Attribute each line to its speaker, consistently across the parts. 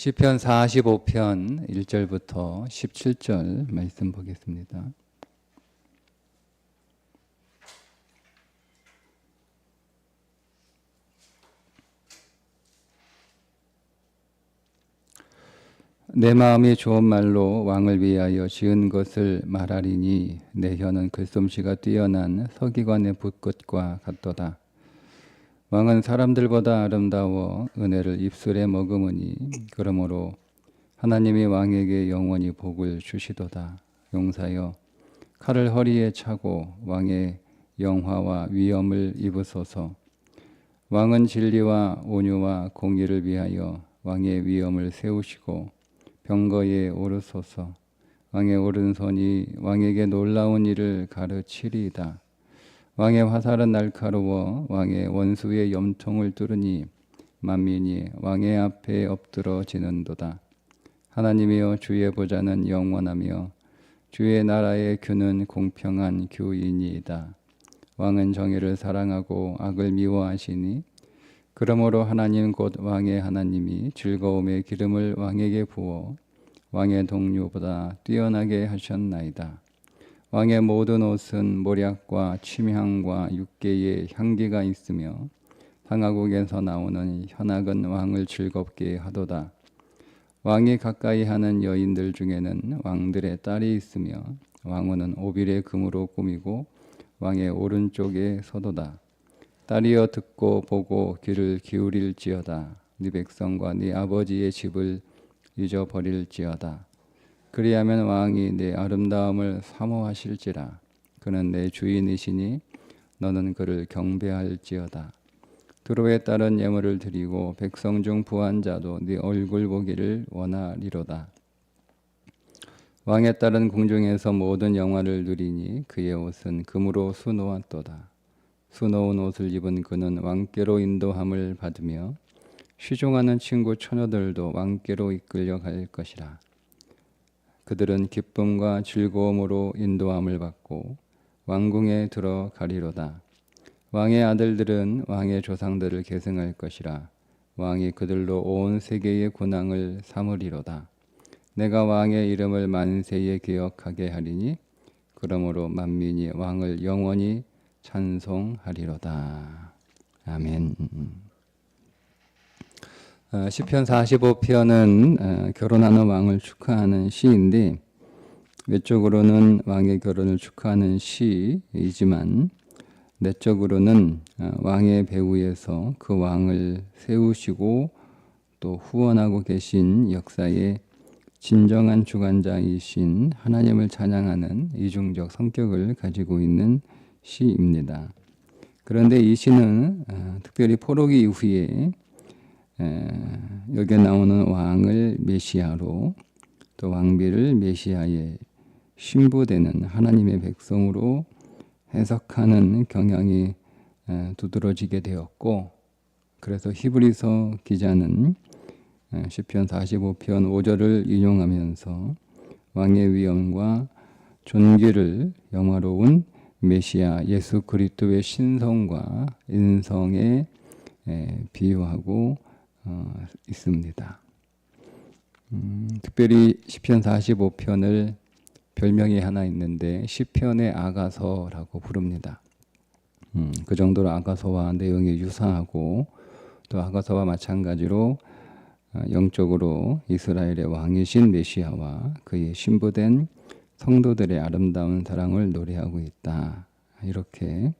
Speaker 1: 시편 45편 1절부터 17절 말씀 보겠습니다. 내 마음이 좋은 말로 왕을 위하여 지은 것을 말하리니 내 혀는 글솜씨가 뛰어난 서기관의 붓끝과 같도다. 왕은 사람들보다 아름다워 은혜를 입술에 머금으니 그러므로 하나님이 왕에게 영원히 복을 주시도다. 용사여 칼을 허리에 차고 왕의 영화와 위엄을 입으소서. 왕은 진리와 온유와 공의를 위하여 왕의 위엄을 세우시고 병거에 오르소서. 왕의 오른손이 왕에게 놀라운 일을 가르치리이다. 왕의 화살은 날카로워 왕의 원수의 염통을 뚫으니 만민이 왕의 앞에 엎드러지는도다. 하나님이여 주의 보좌는 영원하며 주의 나라의 규는 공평한 규이니이다. 왕은 정의를 사랑하고 악을 미워하시니 그러므로 하나님 곧 왕의 하나님이 즐거움의 기름을 왕에게 부어 왕의 동료보다 뛰어나게 하셨나이다. 왕의 모든 옷은 모략과 침향과 육계의 향기가 있으며 상하국에서 나오는 현악은 왕을 즐겁게 하도다. 왕이 가까이 하는 여인들 중에는 왕들의 딸이 있으며 왕후는 오빌의 금으로 꾸미고 왕의 오른쪽에 서도다. 딸이여 듣고 보고 귀를 기울일지어다. 네 백성과 네 아버지의 집을 잊어버릴지어다. 그리하면 왕이 내 아름다움을 사모하실지라. 그는 내 주인이시니 너는 그를 경배할지어다. 두로에 따른 예물을 드리고 백성 중 부한 자도 네 얼굴 보기를 원하리로다. 왕에 따른 궁중에서 모든 영화를 누리니 그의 옷은 금으로 수놓았도다. 수놓은 옷을 입은 그는 왕께로 인도함을 받으며 쉬종하는 친구 처녀들도 왕께로 이끌려 갈 것이라. 그들은 기쁨과 즐거움으로 인도함을 받고 왕궁에 들어가리로다. 왕의 아들들은 왕의 조상들을 계승할 것이라. 왕이 그들로 온 세계의 군왕을 삼으리로다. 내가 왕의 이름을 만세에 기억하게 하리니 그러므로 만민이 왕을 영원히 찬송하리로다. 아멘. 어, 시편 45편은 어, 결혼하는 왕을 축하하는 시인데 외적으로는 왕의 결혼을 축하하는 시이지만 내적으로는 어, 왕의 배후에서 그 왕을 세우시고 또 후원하고 계신 역사의 진정한 주관자이신 하나님을 찬양하는 이중적 성격을 가지고 있는 시입니다. 그런데 이 시는 특별히 포로기 이후에 여기에 나오는 왕을 메시아로 또 왕비를 메시아의 신부되는 하나님의 백성으로 해석하는 경향이 두드러지게 되었고 그래서 히브리서 기자는 시편 45편 5절을 인용하면서 왕의 위엄과 존귀를 영화로운 메시아 예수 그리스도의 신성과 인성에 비유하고 어, 있습니다. 음, 특별히 시편 45편을 별명이 하나 있는데 시편의 아가서라고 부릅니다. 음, 그 정도로 아가서와 내용이 유사하고 또 아가서와 마찬가지로 어, 영적으로 이스라엘의 왕이신 메시아와 그의 신부된 성도들의 아름다운 사랑을 노래하고 있다. 이렇게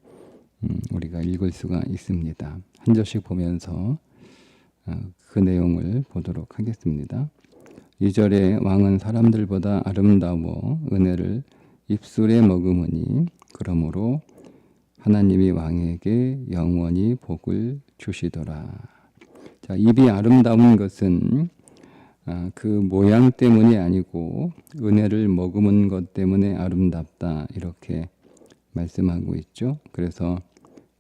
Speaker 1: 음, 우리가 읽을 수가 있습니다. 한 절씩 보면서 어, 그 내용을 보도록 하겠습니다. 2절에 왕은 사람들보다 아름다워 은혜를 입술에 머금으니 그러므로 하나님이 왕에게 영원히 복을 주시더라. 자, 입이 아름다운 것은 아, 그 모양 때문이 아니고 은혜를 머금은 것 때문에 아름답다 이렇게 말씀하고 있죠. 그래서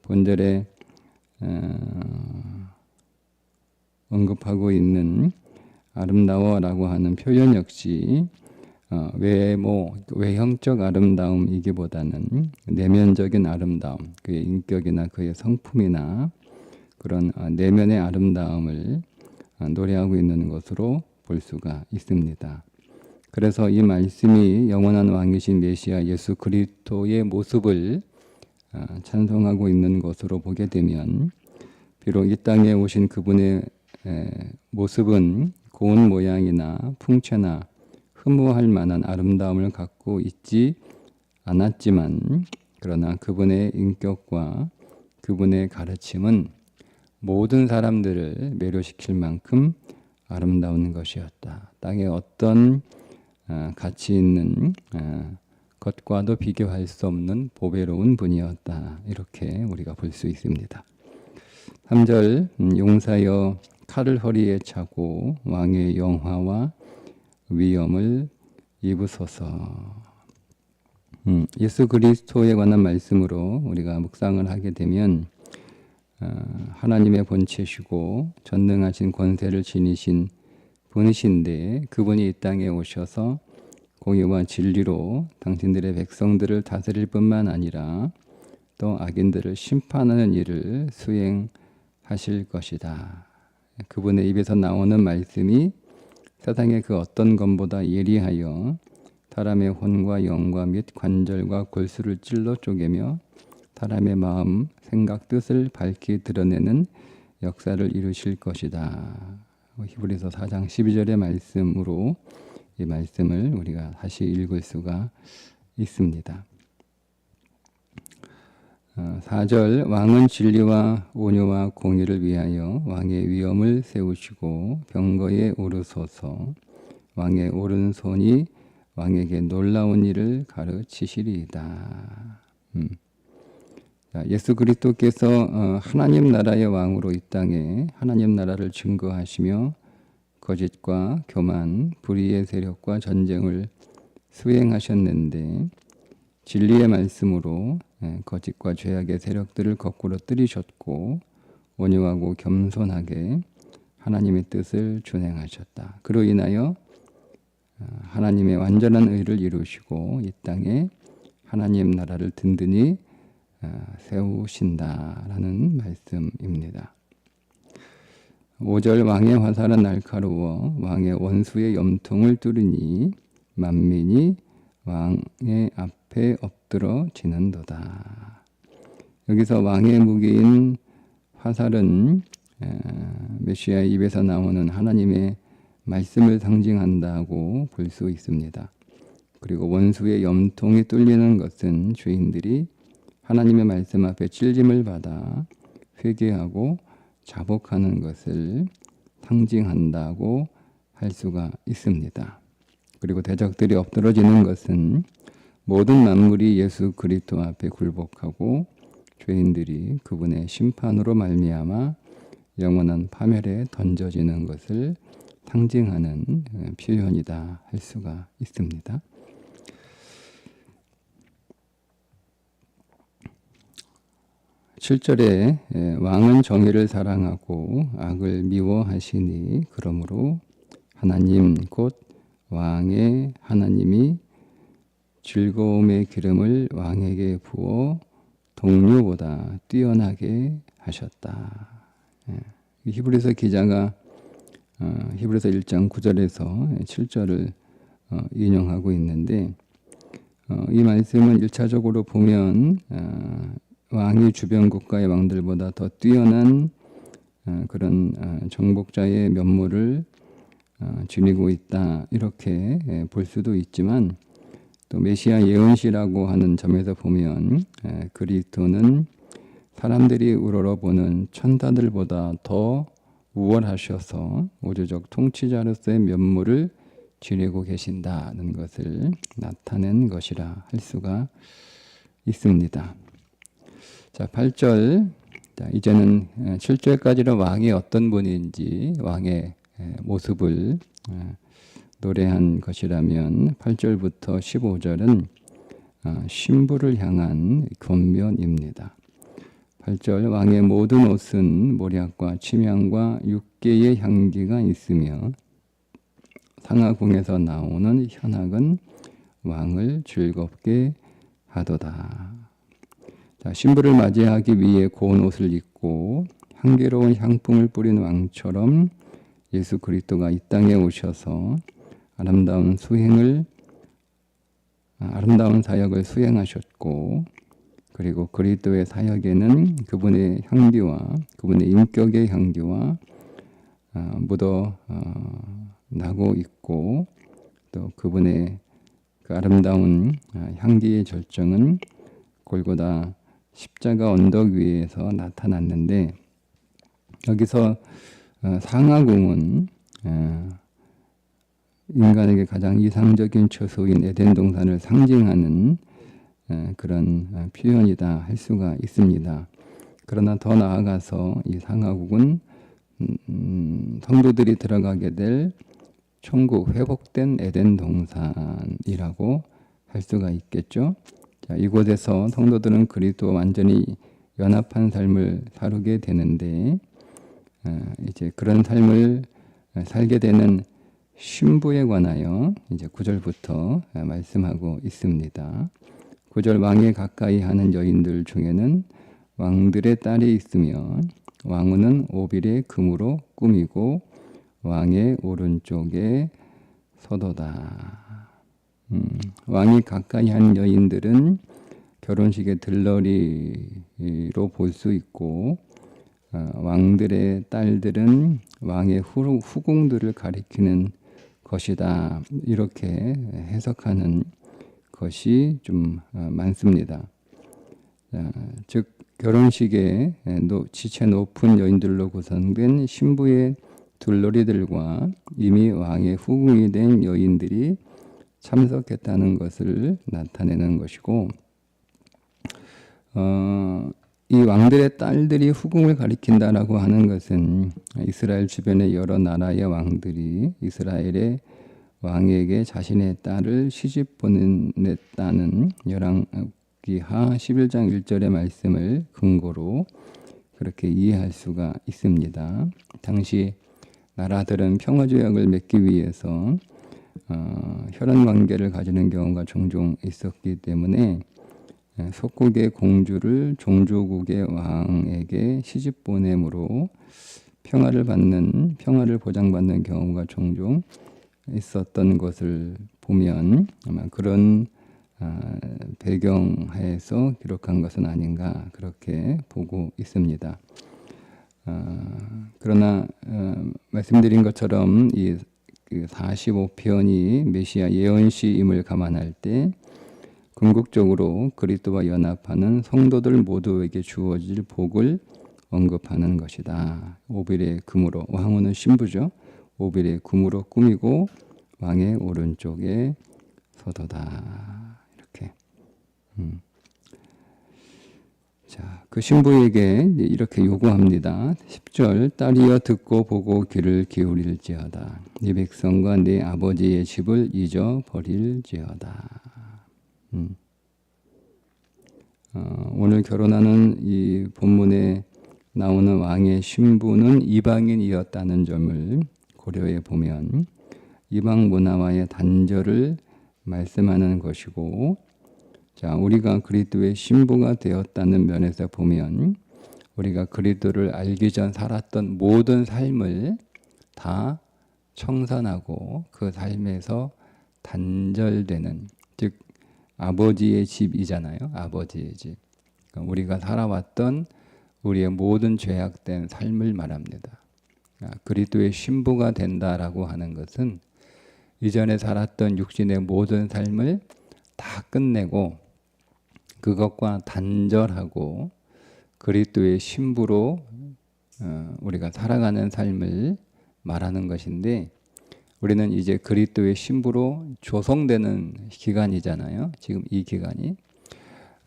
Speaker 1: 본절에 어, 언급하고 있는 아름다워라고 하는 표현 역시 어, 외모, 외형적 아름다움이기보다는 내면적인 아름다움, 그의 인격이나 그의 성품이나 그런 어, 내면의 아름다움을 노래하고 있는 것으로 볼 수가 있습니다. 그래서 이 말씀이 영원한 왕이신 메시아 예수 그리스도의 모습을 어, 찬송하고 있는 것으로 보게 되면 비록 이 땅에 오신 그분의 모습은 고운 모양이나 풍채나 흠모할 만한 아름다움을 갖고 있지 않았지만 그러나 그분의 인격과 그분의 가르침은 모든 사람들을 매료시킬 만큼 아름다운 것이었다. 땅에 어떤 어, 가치 있는 어, 것과도 비교할 수 없는 보배로운 분이었다. 이렇게 우리가 볼 수 있습니다. 3절 음, 용사여 칼을 허리에 차고 왕의 영화와 위엄을 입으소서. 음, 예수 그리스도에 관한 말씀으로 우리가 묵상을 하게 되면 어, 하나님의 본체시고 전능하신 권세를 지니신 분이신데 그분이 이 땅에 오셔서 공의와 진리로 당신들의 백성들을 다스릴 뿐만 아니라 또 악인들을 심판하는 일을 수행하실 것이다. 그분의 입에서 나오는 말씀이 세상의 그 어떤 것보다 예리하여 사람의 혼과 영과 및 관절과 골수를 찔러 쪼개며 사람의 마음, 생각, 뜻을 밝히 드러내는 역사를 이루실 것이다. 히브리서 4장 12절의 말씀으로 이 말씀을 우리가 다시 읽을 수가 있습니다. 4절 어, 왕은 진리와 온유와 공의를 위하여 왕의 위엄을 세우시고 병거에 오르소서 왕의 오른손이 왕에게 놀라운 일을 가르치시리이다. 음. 예수 그리스도께서 어, 하나님 나라의 왕으로 이 땅에 하나님 나라를 증거하시며 거짓과 교만, 불의의 세력과 전쟁을 수행하셨는데 진리의 말씀으로 예, 거짓과 죄악의 세력들을 거꾸로 뜨리셨고 온유하고 겸손하게 하나님의 뜻을 준행하셨다. 그로 인하여 어, 하나님의 완전한 의를 이루시고 이 땅에 하나님 나라를 든든히 어, 세우신다라는 말씀입니다. 5절 왕의 화살은 날카로워 왕의 원수의 염통을 뚫으니 만민이 왕의 앞 에 엎드러 지는도다. 여기서 왕의 무기인 화살은 메시아의 입에서 나오는 하나님의 말씀을 상징한다고 볼 수 있습니다. 그리고 원수의 염통이 뚫리는 것은 죄인들이 하나님의 말씀 앞에 찔림을 받아 회개하고 자복하는 것을 상징한다고 할 수가 있습니다. 그리고 대적들이 엎드러지는 것은 모든 만물이 예수 그리스도 앞에 굴복하고 죄인들이 그분의 심판으로 말미암아 영원한 파멸에 던져지는 것을 상징하는 표현이다 할 수가 있습니다. 7절에 예, 왕은 정의를 사랑하고 악을 미워하시니 그러므로 하나님 곧 왕의 하나님이 즐거움의 기름을 왕에게 부어 동료보다 뛰어나게 하셨다. 예, 히브리서 기자가 어, 히브리서 1장 9절에서 7절을 어, 인용하고 있는데 어, 이 말씀은 1차적으로 보면 왕이 주변 국가의 왕들보다 더 뛰어난 어, 그런 어, 정복자의 면모를 어, 지니고 있다 이렇게 예, 볼 수도 있지만 또 메시아 예언시라고 하는 점에서 보면 예, 그리스도는 사람들이 우러러보는 천사들보다 더 우월하셔서 우주적 통치자로서의 면모를 지니고 계신다는 것을 나타낸 것이라 할 수가 있습니다. 자, 8절. 자, 이제는 7절까지는 왕이 어떤 분인지 왕의 모습을 노래한 것이라면 8절부터 15절은 어, 신부를 향한 권면입니다. 8절 왕의 모든 옷은 모략과 침향과 육계의 향기가 있으며 상하궁에서 나오는 현악은 왕을 즐겁게 하도다. 자, 신부를 맞이하기 위해 고운 옷을 입고 향기로운 향품을 뿌린 왕처럼 예수 그리스도가 이 땅에 오셔서 아름다운 수행을 아, 아름다운 사역을 수행하셨고 그리고 그리스도의 사역에는 그분의 향기와 그분의 인격의 향기와 아, 묻어 어, 나고 있고 또 그분의 그 아름다운 아, 향기의 절정은 골고다 십자가 언덕 위에서 나타났는데 여기서 어, 상하궁은 어, 인간에게 가장 이상적인 처소인 에덴 동산을 상징하는 어, 그런 표현이다 할 수가 있습니다. 그러나 더 나아가서 이 상하국은 음, 음, 성도들이 들어가게 될 천국 회복된 에덴 동산이라고 할 수가 있겠죠. 자, 이곳에서 성도들은 그리스도와 완전히 연합한 삶을 살게 되는데 어, 이제 그런 삶을 살게 되는 신부에 관하여 이제 구절부터 말씀하고 있습니다. 구절 왕에 가까이 하는 여인들 중에는 왕들의 딸이 있으며 왕후는 오빌의 금으로 꾸미고 왕의 오른쪽에 서도다. 음, 왕이 가까이 한 여인들은 결혼식의 들러리로 볼 수 있고 어, 왕들의 딸들은 왕의 후, 후궁들을 가리키는 것이다. 이렇게 해석하는 것이 좀 어, 많습니다. 즉 결혼식에 지체 높은 여인들로 구성된 신부의 둘러리들과 이미 왕의 후궁이 된 여인들이 참석했다는 것을 나타내는 것이고 어, 이 왕들의 딸들이 후궁을 가리킨다라고 하는 것은 이스라엘 주변의 여러 나라의 왕들이 이스라엘의 왕에게 자신의 딸을 시집 보냈다는 열왕기하 11장 1절의 말씀을 근거로 그렇게 이해할 수가 있습니다. 당시 나라들은 평화 조약을 맺기 위해서 어, 혈연 관계를 가지는 경우가 종종 있었기 때문에 예, 속국의 공주를 종조국의 왕에게 시집 보냄으로 평화를 받는 평화를 보장받는 경우가 종종 있었던 것을 보면 아마 그런 아, 배경 하에서 기록한 것은 아닌가 그렇게 보고 있습니다. 아, 그러나 어, 말씀드린 것처럼 이 45편이 그 메시아 예언시임을 감안할 때 궁극적으로 그리스도와 연합하는 성도들 모두에게 주어질 복을 언급하는 것이다. 오빌의 금으로 왕후는 신부죠. 오빌의 금으로 꾸미고 왕의 오른쪽에 서도다. 이렇게. 음. 자, 그 신부에게 이렇게 요구합니다. 10절 딸이여 듣고 보고 귀를 기울일지어다. 네 백성과 네 아버지의 집을 잊어 버릴지어다. 음. 어, 오늘 결혼하는 이 본문에 나오는 왕의 신부는 이방인이었다는 점을 고려해 보면 이방 문화와의 단절을 말씀하는 것이고 자 우리가 그리스도의 신부가 되었다는 면에서 보면 우리가 그리스도를 알기 전 살았던 모든 삶을 다 청산하고 그 삶에서 단절되는 아버지의 집이잖아요. 아버지의 집. 그러니까 우리가 살아왔던 우리의 모든 죄악된 삶을 말합니다. 아, 그리스도의 신부가 된다라고 하는 것은 이전에 살았던 육신의 모든 삶을 다 끝내고 그것과 단절하고 그리스도의 신부로 어, 우리가 살아가는 삶을 말하는 것인데 우리는 이제 그리스도의 신부로 조성되는 기간이잖아요. 지금 이 기간이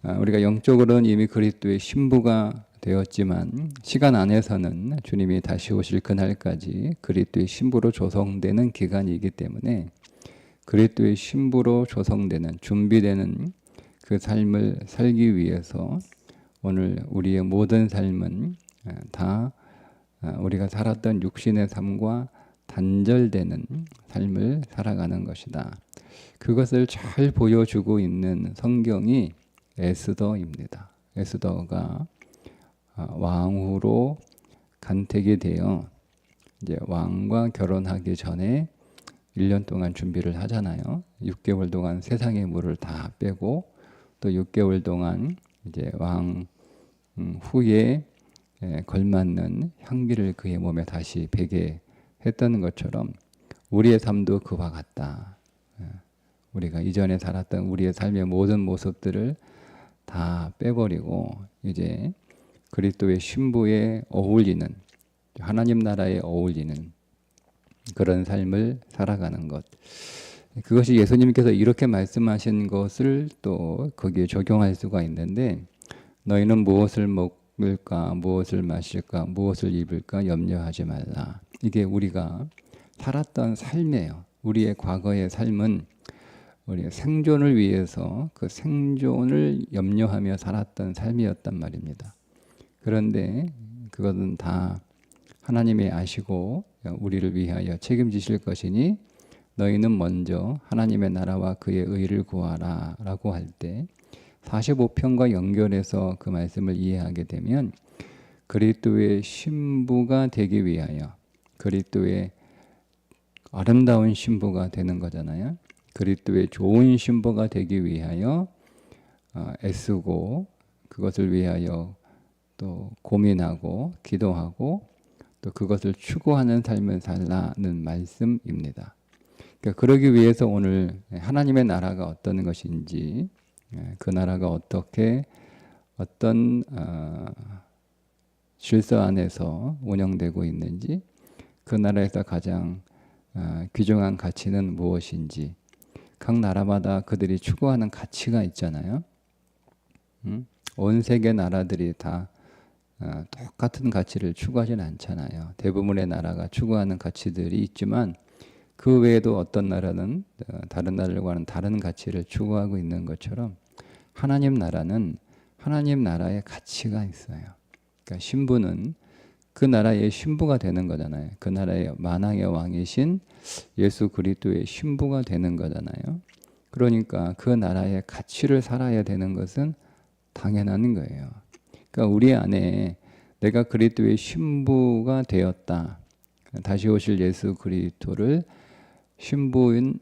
Speaker 1: 아, 우리가 영적으로는 이미 그리스도의 신부가 되었지만 시간 안에서는 주님이 다시 오실 그날까지 그리스도의 신부로 조성되는 기간이기 때문에 그리스도의 신부로 조성되는 준비되는 그 삶을 살기 위해서 오늘 우리의 모든 삶은 아, 다 아, 우리가 살았던 육신의 삶과 단절되는 삶을 살아가는 것이다. 그것을 잘 보여주고 있는 성경이 에스더입니다. 에스더가 아, 왕후로 간택이 되어 이제 왕과 결혼하기 전에 1년 동안 준비를 하잖아요. 6개월 동안 세상의 물을 다 빼고 또 6개월 동안 이제 왕 음, 후에 에, 걸맞는 향기를 그의 몸에 다시 배게 했던 것처럼 우리의 삶도 그와 같다. 예, 우리가 이전에 살았던 우리의 삶의 모든 모습들을 다 빼버리고 이제 그리스도의 신부에 어울리는 하나님 나라에 어울리는 그런 삶을 살아가는 것. 그것이 예수님께서 이렇게 말씀하신 것을 또 거기에 적용할 수가 있는데 너희는 무엇을 먹을까 무엇을 마실까 무엇을 입을까 염려하지 말라. 이게 우리가 살았던 삶이에요. 우리의 과거의 삶은 우리 생존을 위해서 그 생존을 염려하며 살았던 삶이었단 말입니다. 그런데 그것은 다 하나님이 아시고 우리를 위하여 책임지실 것이니 너희는 먼저 하나님의 나라와 그의 의를 구하라 라고 할 때 45편과 연결해서 그 말씀을 이해하게 되면 그리스도의 신부가 되기 위하여 그리스도의 아름다운 신부가 되는 거잖아요. 그리스도의 좋은 신부가 되기 위하여 어, 애쓰고 그것을 위하여 또 고민하고 기도하고 또 그것을 추구하는 삶을 살라는 말씀입니다. 그러니까 그러기 위해서 오늘 하나님의 나라가 어떤 것인지 예, 그 나라가 어떻게 어떤 어, 질서 안에서 운영되고 있는지 그 나라에서 가장 어, 귀중한 가치는 무엇인지 각 나라마다 그들이 추구하는 가치가 있잖아요. 음? 온 세계 나라들이 다 어, 똑같은 가치를 추구하지는 않잖아요. 대부분의 나라가 추구하는 가치들이 있지만 그 외에도 어떤 나라는 어, 다른 나라들과는 다른 가치를 추구하고 있는 것처럼 하나님 나라는 하나님 나라의 가치가 있어요. 그러니까 신부는 그 나라의 신부가 되는 거잖아요. 그 나라의 만왕의 왕이신 예수 그리스도의 신부가 되는 거잖아요. 그러니까 그 나라의 가치를 살아야 되는 것은 당연한 거예요. 그러니까 우리 안에 내가 그리스도의 신부가 되었다. 다시 오실 예수 그리스도를 신부인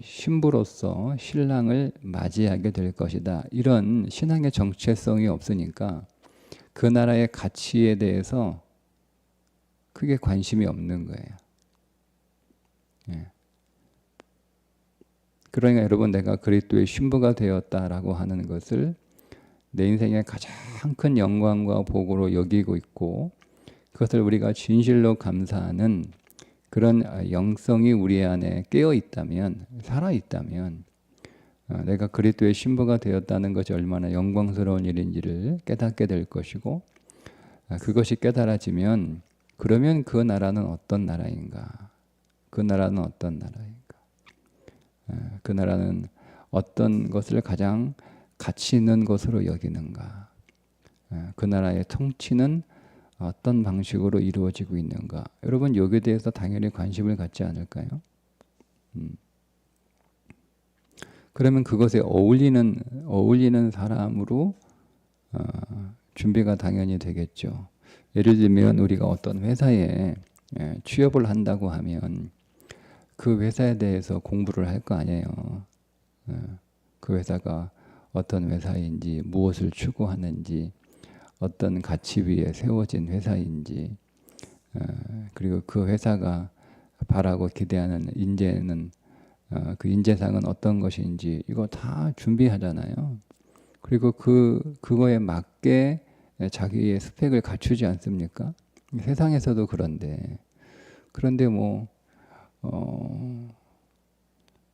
Speaker 1: 신부로서 신랑을 맞이하게 될 것이다. 이런 신앙의 정체성이 없으니까 그 나라의 가치에 대해서 크게 관심이 없는 거예요. 예. 그러니까 여러분 내가 그리스도의 신부가 되었다라고 하는 것을 내 인생의 가장 큰 영광과 복으로 여기고 있고 그것을 우리가 진실로 감사하는 그런 영성이 우리 안에 깨어 있다면 살아 있다면 어, 내가 그리스도의 신부가 되었다는 것이 얼마나 영광스러운 일인지를 깨닫게 될 것이고 아, 그것이 깨달아지면 그러면 그 나라는 어떤 나라인가? 그 나라는 어떤 나라인가? 아, 그 나라는 어떤 것을 가장 가치 있는 것으로 여기는가? 아, 그 나라의 통치는 어떤 방식으로 이루어지고 있는가? 여러분 여기에 대해서 당연히 관심을 갖지 않을까요? 음. 그러면 그것에 어울리는 어울리는 사람으로 어, 준비가 당연히 되겠죠. 예를 들면 우리가 어떤 회사에 예, 취업을 한다고 하면 그 회사에 대해서 공부를 할 거 아니에요. 예, 그 회사가 어떤 회사인지 무엇을 추구하는지 어떤 가치 위에 세워진 회사인지 예, 그리고 그 회사가 바라고 기대하는 인재는 어, 그 인재상은 어떤 것인지 이거 다 준비하잖아요. 그리고 그 그거에 맞게 자기의 스펙을 갖추지 않습니까? 세상에서도 그런데 그런데 뭐 어,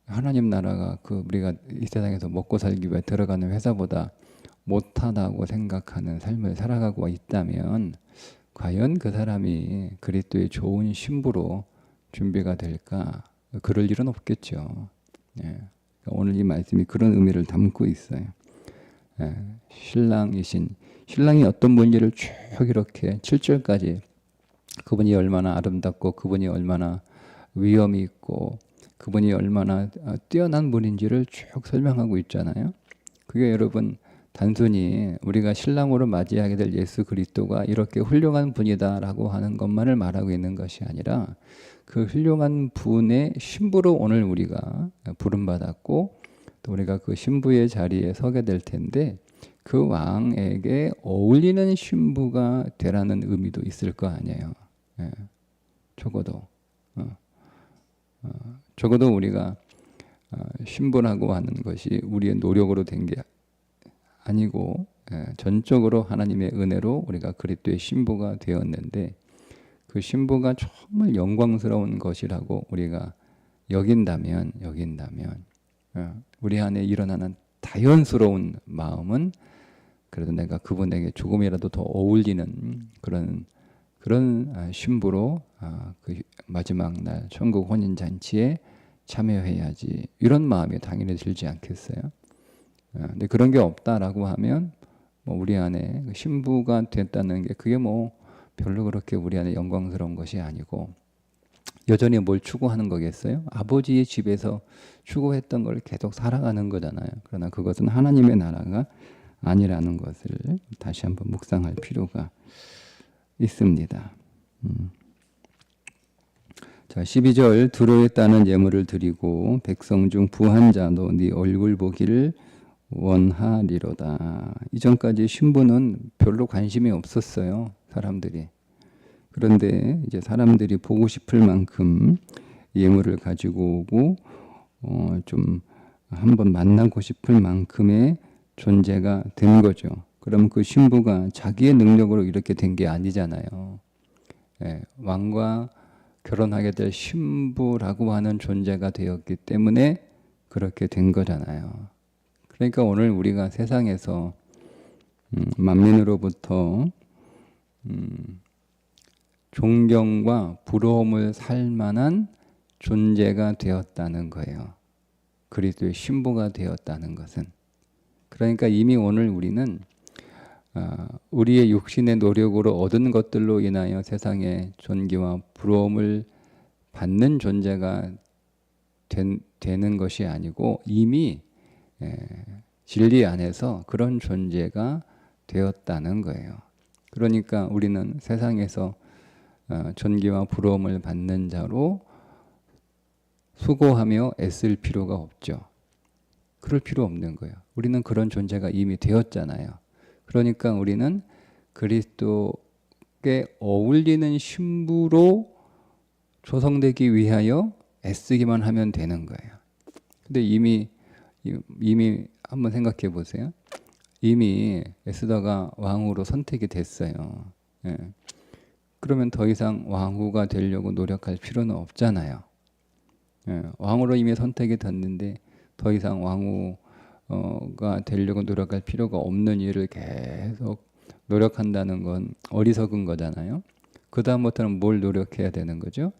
Speaker 1: 하나님 나라가 그 우리가 이 세상에서 먹고 살기 위해 들어가는 회사보다 못하다고 생각하는 삶을 살아가고 있다면 과연 그 사람이 그리스도의 좋은 신부로 준비가 될까? 그럴 일은 없겠죠. 예. 그러니까 오늘 이 말씀이 그런 의미를 담고 있어요. 예. 신랑이신 신랑이 어떤 분인지를 쭉 이렇게 7절까지 그분이 얼마나 아름답고 그분이 얼마나 위엄이 있고 그분이 얼마나 뛰어난 분인지를 쭉 설명하고 있잖아요. 그게 여러분 단순히 우리가 신랑으로 맞이하게 될 예수 그리스도가 이렇게 훌륭한 분이다라고 하는 것만을 말하고 있는 것이 아니라 그 훌륭한 분의 신부로 오늘 우리가 부름받았고 또 우리가 그 신부의 자리에 서게 될 텐데 그 왕에게 어울리는 신부가 되라는 의미도 있을 거 아니에요. 예. 적어도 어. 어. 적어도 우리가 어, 신부라고 하는 것이 우리의 노력으로 된 게 아니고 예, 전적으로 하나님의 은혜로 우리가 그리스도의 신부가 되었는데 그 신부가 정말 영광스러운 것이라고 우리가 여긴다면 여긴다면 어, 우리 안에 일어나는 자연스러운 마음은 그래도 내가 그분에게 조금이라도 더 어울리는 그런 그런 아, 신부로 아, 그 마지막 날 천국 혼인 잔치에 참여해야지 이런 마음이 당연히 들지 않겠어요? 어, 근데 그런 게 없다라고 하면 뭐 우리 안에 그 신부가 됐다는 게 그게 뭐 별로 그렇게 우리 안에 영광스러운 것이 아니고 여전히 뭘 추구하는 거겠어요? 아버지의 집에서 추구했던 걸 계속 살아가는 거잖아요. 그러나 그것은 하나님의 나라가 아니라는 것을 다시 한번 묵상할 필요가 있습니다. 음. 자, 12절 두로에 따는 예물을 드리고 백성 중 부한 자도 네 얼굴 보기를 원하리로다. 이전까지 신부는 별로 관심이 없었어요. 사람들이. 그런데 이제 사람들이 보고 싶을 만큼 예물을 가지고 오고 어, 좀 한번 만나고 싶을 만큼의 존재가 된 거죠. 그럼 그 신부가 자기의 능력으로 이렇게 된 게 아니잖아요. 예, 왕과 결혼하게 될 신부라고 하는 존재가 되었기 때문에 그렇게 된 거잖아요. 그러니까 오늘 우리가 세상에서 음, 만민으로부터 음, 존경과 부러움을 살 만한 존재가 되었다는 거예요. 그리스도의 신부가 되었다는 것은 그러니까 이미 오늘 우리는 어, 우리의 육신의 노력으로 얻은 것들로 인하여 세상에 존귀와 부러움을 받는 존재가 된, 되는 것이 아니고 이미 예, 진리 안에서 그런 존재가 되었다는 거예요. 그러니까 우리는 세상에서 어, 존귀와 부러움을 받는 자로 수고하며 애쓸 필요가 없죠. 그럴 필요 없는 거예요. 우리는 그런 존재가 이미 되었잖아요. 그러니까 우리는 그리스도께 어울리는 신부로 조성되기 위하여 애쓰기만 하면 되는 거예요. 근데 이미 이미 한번 생각해 보세요. 이미 에스더가 왕후로 선택이 됐어요. 예. 그러면 더 이상 왕후가 되려고 노력할 필요는 없잖아요. 예. 왕후로 이미 선택이 됐는데 더 이상 왕후가 되려고 노력할 필요가 없는 일을 계속 노력한다는 건 어리석은 거잖아요. 그 다음부터는 뭘 노력해야 되는 거죠?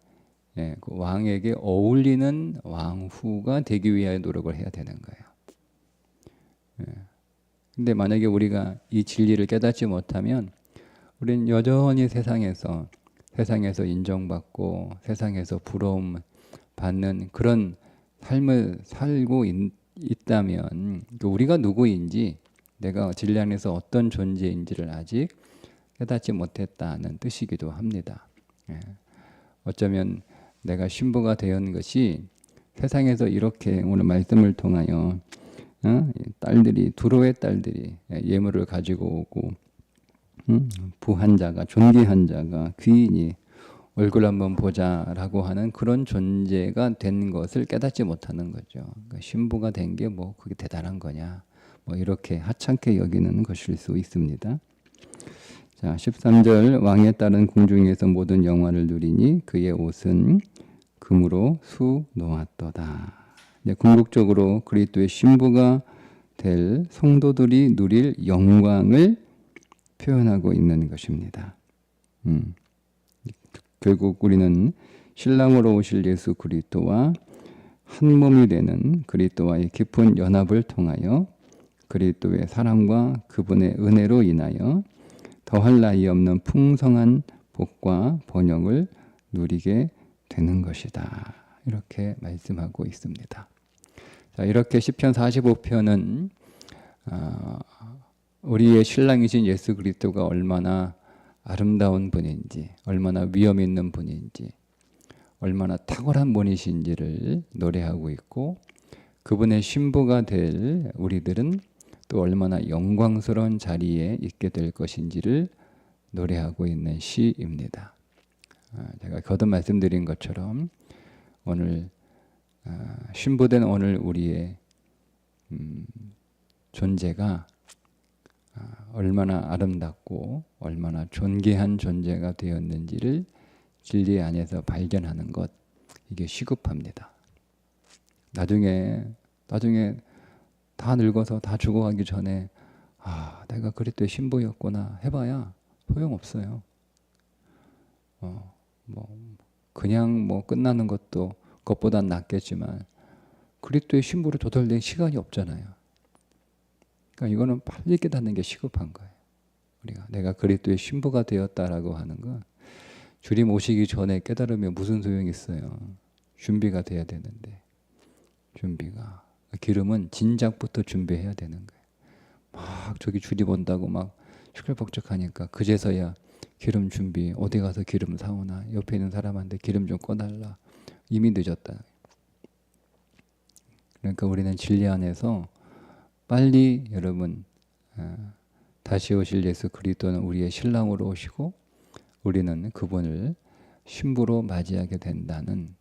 Speaker 1: 예, 그 왕에게 어울리는 왕후가 되기 위하여 노력을 해야 되는 거예요. 예. 근데 만약에 우리가 이 진리를 깨닫지 못하면 우리는 여전히 세상에서 세상에서 인정받고 세상에서 부러움 받는 그런 삶을 살고 있, 다면 우리가 누구인지 내가 진리 안에서 어떤 존재인지를 아직 깨닫지 못했다는 뜻이기도 합니다. 예. 어쩌면 내가 신부가 되었는 것이 세상에서 이렇게 오늘 말씀을 통하여 어? 딸들이 두로의 딸들이 예물을 가지고 오고 음? 부한 자가 존귀한 자가 귀인이 얼굴 한번 보자라고 하는 그런 존재가 된 것을 깨닫지 못하는 거죠. 그러니까 신부가 된 게 뭐 그게 대단한 거냐 뭐 이렇게 하찮게 여기는 것일 수 있습니다. 자, 13절 왕에 따른 공중에서 모든 영화를 누리니 그의 옷은 금으로 수 놓았도다. 이제 궁극적으로 그리스도의 신부가 될 성도들이 누릴 영광을 표현하고 있는 것입니다. 음. 결국 우리는 신랑으로 오실 예수 그리스도와 한 몸이 되는 그리스도와의 깊은 연합을 통하여 그리스도의 사랑과 그분의 은혜로 인하여 더할 나위 없는 풍성한 복과 번영을 누리게 되는 것이다. 이렇게 말씀하고 있습니다. 자, 이렇게 시편 45편은 어, 우리의 신랑이신 예수 그리스도가 얼마나 아름다운 분인지, 얼마나 위험 있는 분인지, 얼마나 탁월한 분이신지를 노래하고 있고 그분의 신부가 될 우리들은 또 얼마나 영광스러운 자리에 있게 될 것인지를 노래하고 있는 시입니다. 아, 제가 거듭 말씀드린 것처럼 오늘 아, 신부된 오늘 우리의 음, 존재가 아, 얼마나 아름답고 얼마나 존귀한 존재가 되었는지를 진리 안에서 발견하는 것 이게 시급합니다. 나중에 나중에 다 늙어서 다 죽어가기 전에 아 내가 그리스도의 신부였구나 해봐야 소용없어요. 어, 뭐 그냥 뭐 끝나는 것도 그것보단 낫겠지만 그리스도의 신부로 도달될 시간이 없잖아요. 그러니까 이거는 빨리 깨닫는 게 시급한 거예요. 우리가 내가 그리스도의 신부가 되었다라고 하는 건 주님 오시기 전에 깨달으면 무슨 소용이 있어요. 준비가 돼야 되는데 준비가 기름은 진작부터 준비해야 되는 거예요. 막 저기 주님 온다고 막 시끌벅적하니까 그제서야 기름 준비 어디 가서 기름 사오나 옆에 있는 사람한테 기름 좀 꺼달라 이미 늦었다. 그러니까 우리는 진리 안에서 빨리 여러분 어, 다시 오실 예수 그리스도는 우리의 신랑으로 오시고 우리는 그분을 신부로 맞이하게 된다는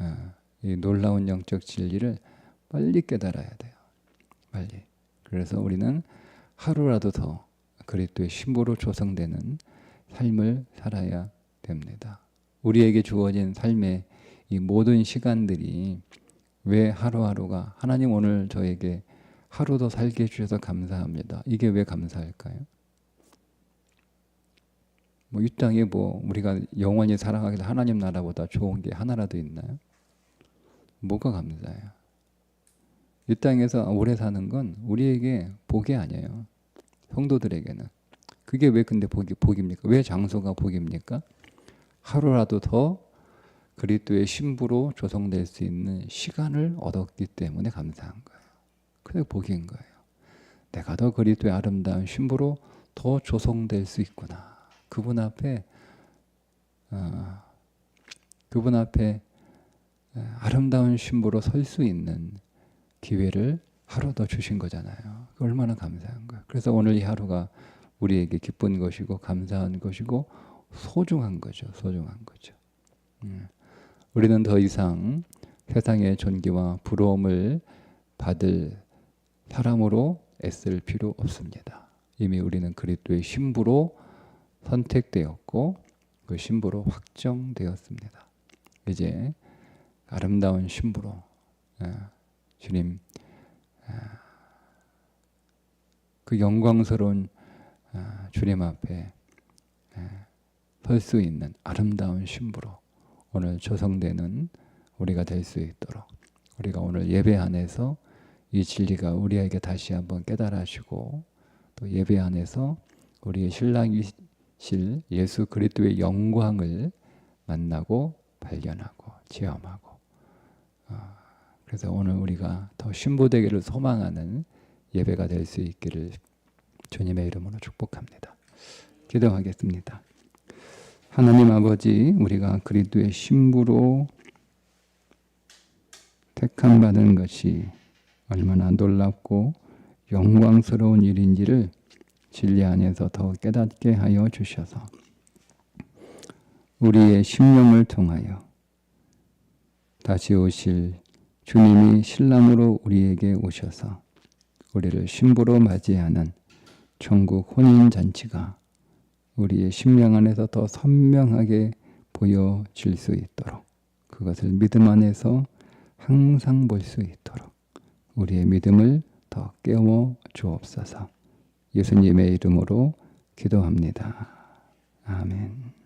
Speaker 1: 어, 이 놀라운 영적 진리를 빨리 깨달아야 돼요. 빨리. 그래서 우리는 하루라도 더 그리스도의 신부로 조성되는 삶을 살아야 됩니다. 우리에게 주어진 삶의 이 모든 시간들이 왜 하루하루가 하나님 오늘 저에게 하루 더 살게 해주셔서 감사합니다. 이게 왜 감사할까요? 뭐 이 땅에 뭐 우리가 영원히 사랑하게 하나님 나라보다 좋은 게 하나라도 있나요? 뭐가 감사해요? 이 땅에서 오래 사는 건 우리에게 복이 아니에요. 성도들에게는. 그게 왜 근데 복이 복입니까? 왜 장소가 복입니까? 하루라도 더 그리스도의 신부로 조성될 수 있는 시간을 얻었기 때문에 감사한 거예요. 그게 복인 거예요. 내가 더 그리스도의 아름다운 신부로 더 조성될 수 있구나. 그분 앞에 어, 그분 앞에 아름다운 신부로 설 수 있는 기회를 하루 더 주신 거잖아요. 얼마나 감사한 거예요. 그래서 오늘 이 하루가 우리에게 기쁜 것이고 감사한 것이고 소중한 거죠. 소중한 거죠. 음. 우리는 더 이상 세상의 존귀와 부러움을 받을 사람으로 애쓸 필요 없습니다. 이미 우리는 그리스도의 신부로 선택되었고 그 신부로 확정되었습니다. 이제 아름다운 신부로 예, 주님 예, 그 영광스러운 아, 주님 앞에 예, 설수 있는 아름다운 신부로 오늘 조성되는 우리가 될 수 있도록 우리가 오늘 예배 안에서 이 진리가 우리에게 다시 한번 깨달아지고 또 예배 안에서 우리의 신랑이실 예수 그리스도의 영광을 만나고 발견하고 체험하고 아, 그래서 오늘 우리가 더 신부되기를 소망하는 예배가 될 수 있기를 주님의 이름으로 축복합니다. 기도하겠습니다. 하나님 아버지, 우리가 그리스도의 신부로 택함 받은 것이 얼마나 놀랍고 영광스러운 일인지를 진리 안에서 더 깨닫게 하여 주셔서 우리의 심령을 통하여 다시 오실 주님이 신랑으로 우리에게 오셔서 우리를 신부로 맞이하는 천국 혼인 잔치가 우리의 심령 안에서 더 선명하게 보여질 수 있도록 그것을 믿음 안에서 항상 볼 수 있도록 우리의 믿음을 더 깨워 주옵소서. 예수님의 이름으로 기도합니다. 아멘.